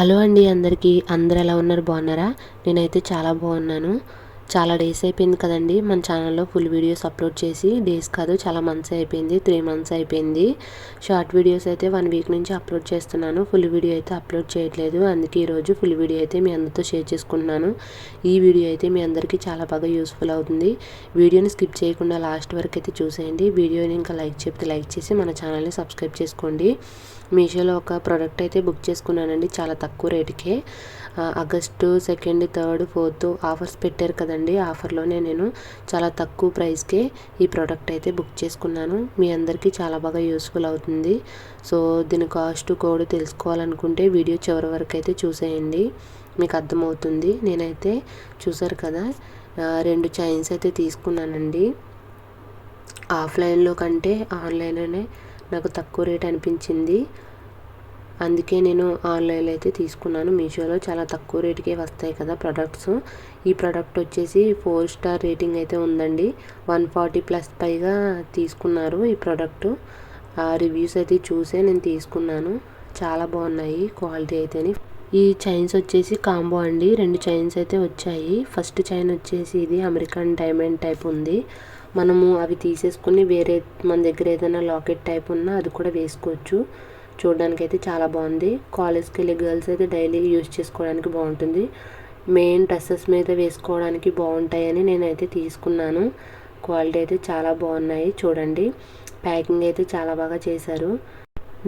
Hello అండి అందరికీ. అందరు ఎలా ఉన్నారు? బాగున్నారా? నేనైతే చాలా బాగున్నాను. చాలా డేస్ అయిపోయింది కదండి. మన ఛానల్లో ఫుల్ వీడియోస్ అప్లోడ్ చేసి డేస్ కాదు చాలా మంత్స్ అయిపోయింది త్రీ మంత్స్ అయిపోయింది. షార్ట్ వీడియోస్ అయితే వన్ వీక్ నుంచి అప్లోడ్ చేస్తున్నాను. ఫుల్ వీడియో అయితే అప్లోడ్ చేయట్లేదు. అందుకే ఈరోజు ఫుల్ వీడియో అయితే మీ అందరితో షేర్ చేసుకుంటున్నాను. ఈ వీడియో అయితే మీ అందరికీ చాలా బాగా యూస్ఫుల్ అవుతుంది. వీడియోని స్కిప్ చేయకుండా లాస్ట్ వరకు అయితే చూసేయండి. వీడియోని ఇంకా లైక్ చెప్తే లైక్ చేసి మన ఛానల్ని సబ్స్క్రైబ్ చేసుకోండి. మీషోలో ఒక ప్రోడక్ట్ అయితే బుక్ చేసుకున్నానండి చాలా తక్కువ రేటుకే. August second third fourth offers పెట్టారు కదండి. ఆఫర్లోనే నేను చాలా తక్కువ ప్రైస్కే ఈ ప్రోడక్ట్ అయితే బుక్ చేసుకున్నాను. మీ అందరికీ చాలా బాగా యూస్ఫుల్ అవుతుంది. సో దీని కాస్ట్ కోడ్ తెలుసుకోవాలనుకుంటే వీడియో చివరి వరకు అయితే చూసేయండి. మీకు అర్థమవుతుంది. నేనైతే చూసారు కదా రెండు చైన్స్ అయితే తీసుకున్నానండి. ఆఫ్లైన్లో కంటే ఆన్లైన్లోనే నాకు తక్కువ రేట్ అనిపించింది. అందుకే నేను ఆన్లైన్లో అయితే తీసుకున్నాను. మీషోలో చాలా తక్కువ రేటుకే వస్తాయి కదా ప్రొడక్ట్స్. ఈ ప్రోడక్ట్ వచ్చేసి ఫోర్ స్టార్ రేటింగ్ అయితే ఉందండి. వన్ ఫార్టీ ప్లస్ పైగా తీసుకున్నారు ఈ ప్రోడక్ట్. ఆ రివ్యూస్ అయితే చూసే నేను తీసుకున్నాను. చాలా బాగున్నాయి క్వాలిటీ అయితేని. ఈ చైన్స్ వచ్చేసి కాంబో అండి. రెండు చైన్స్ అయితే వచ్చాయి. ఫస్ట్ చైన్ వచ్చేసి ఇది అమెరికన్ డైమండ్ టైప్ ఉంది. మనము అవి తీసేసుకుని వేరే మన దగ్గర ఏదైనా లాకెట్ టైప్ ఉన్నా అది కూడా వేసుకోవచ్చు. చూడడానికి అయితే చాలా బాగుంది. కాలేజ్కి వెళ్ళే గర్ల్స్ అయితే డైలీ యూజ్ చేసుకోవడానికి బాగుంటుంది. మెయిన్ డ్రెస్సెస్ మీద వేసుకోవడానికి బాగుంటాయని నేనైతే తీసుకున్నాను. క్వాలిటీ అయితే చాలా బాగున్నాయి. చూడండి. ప్యాకింగ్ అయితే చాలా బాగా చేశారు.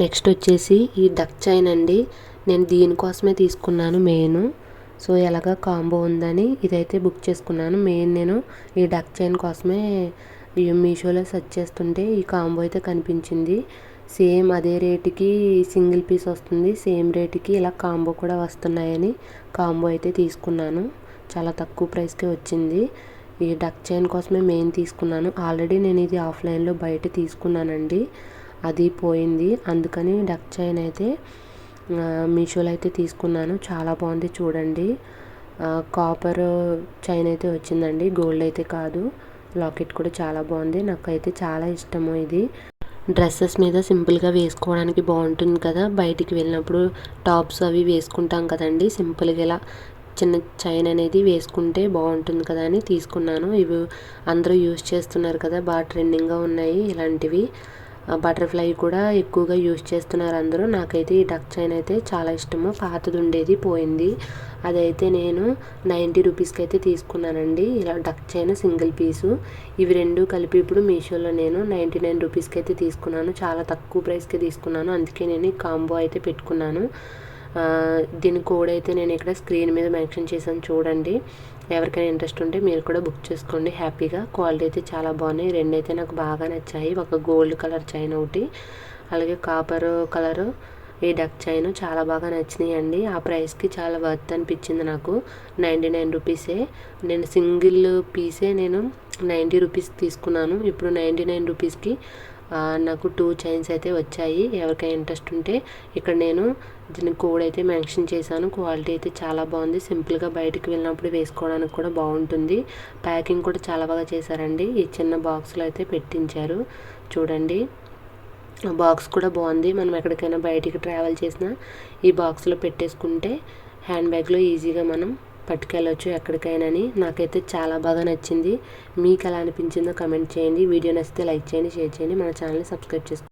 నెక్స్ట్ వచ్చేసి ఈ డక్ చైన్ అండి. నేను దీనికోసమే తీసుకున్నాను మెయిన్. సో ఎలాగ కాంబో ఉందని ఇదైతే బుక్ చేసుకున్నాను. మెయిన్ నేను ఈ డక్ చైన్ కోసమే మీషోలో సెర్చ్ చేస్తుంటే ఈ కాంబో అయితే కనిపించింది. సేమ్ అదే రేటుకి సింగిల్ పీస్ వస్తుంది. సేమ్ రేటుకి ఇలా కాంబో కూడా వస్తున్నాయని కాంబో అయితే తీసుకున్నాను. చాలా తక్కువ ప్రైస్కే వచ్చింది. ఈ డక్ చైన్ కోసమే మెయిన్ తీసుకున్నాను. ఆల్రెడీ నేను ఇది ఆఫ్లైన్లో బయట తీసుకున్నానండి. అది పోయింది. అందుకని డక్ చైన్ అయితే మీషోలో అయితే తీసుకున్నాను. చాలా బాగుంది చూడండి. కాపర్ చైన్ అయితే వచ్చిందండి. గోల్డ్ అయితే కాదు. లాకెట్ కూడా చాలా బాగుంది. నాకైతే చాలా ఇష్టము ఇది. డ్రెస్సెస్ మీద సింపుల్గా వేసుకోవడానికి బాగుంటుంది కదా. బయటికి వెళ్ళినప్పుడు టాప్స్ అవి వేసుకుంటాం కదండి. సింపుల్గా ఇలా చిన్న చైన్ అనేది వేసుకుంటే బాగుంటుంది కదా అని తీసుకున్నాను. ఇవి అందరూ యూజ్ చేస్తున్నారు కదా. బాగా ట్రెండింగ్గా ఉన్నాయి ఇలాంటివి. బటర్ఫ్లై కూడా ఎక్కువగా యూజ్ చేస్తున్నారు అందరూ. నాకైతే ఈ డక్ చైన్ అయితే చాలా ఇష్టము. పాతది ఉండేది పోయింది. అదైతే నేను నైంటీ రూపీస్కి అయితే తీసుకున్నానండి. ఇలా డక్ చైన్ సింగిల్ పీసు. ఇవి రెండు కలిపి ఇప్పుడు మీషోలో నేను నైంటీ నైన్ రూపీస్కి అయితే తీసుకున్నాను. చాలా తక్కువ ప్రైస్కి తీసుకున్నాను. అందుకే నేను ఈ కాంబో అయితే పెట్టుకున్నాను. దీని కోడ్ అయితే నేను ఇక్కడ స్క్రీన్ మీద మెన్షన్ చేశాను చూడండి. ఎవరికైనా ఇంట్రెస్ట్ ఉంటే మీరు కూడా బుక్ చేసుకోండి. హ్యాపీగా క్వాలిటీ అయితే చాలా బాగున్నాయి. రెండు అయితే నాకు బాగా నచ్చాయి. ఒక గోల్డ్ కలర్ చైన్ ఒకటి అలాగే కాపర్ కలరు ఈ డక్ చైన్ చాలా బాగా నచ్చినాయి అండి. ఆ ప్రైస్కి చాలా వర్త్ అనిపించింది నాకు. నైంటీ నైన్ రూపీసే నేను సింగిల్ పీసే నేను నైంటీ రూపీస్ తీసుకున్నాను. ఇప్పుడు నైంటీ నైన్ రూపీస్కి నాకు టూ చైన్స్ అయితే వచ్చాయి. ఎవరికైనా ఇంట్రెస్ట్ ఉంటే ఇక్కడ నేను దీని కోడ్ అయితే మెన్షన్ చేశాను. క్వాలిటీ అయితే చాలా బాగుంది. సింపుల్గా బయటికి వెళ్ళినప్పుడు వేసుకోవడానికి కూడా బాగుంటుంది. ప్యాకింగ్ కూడా చాలా బాగా చేశారండి. ఈ చిన్న బాక్స్లో అయితే పెట్టించారు. చూడండి. బాక్స్ కూడా బాగుంది. మనం ఎక్కడికైనా బయటికి ట్రావెల్ చేసినా ఈ బాక్స్లో పెట్టేసుకుంటే హ్యాండ్ బ్యాగ్లో ఈజీగా మనం పట్టుకెళ్ళొచ్చు ఎక్కడికైనాని. నాకైతే చాలా బాగా నచ్చింది. మీకు ఎలా అనిపించిందో కమెంట్ చేయండి. వీడియో నచ్చితే లైక్ చేయండి షేర్ చేయండి. మన ఛానల్ని సబ్స్క్రైబ్ చేసుకోండి.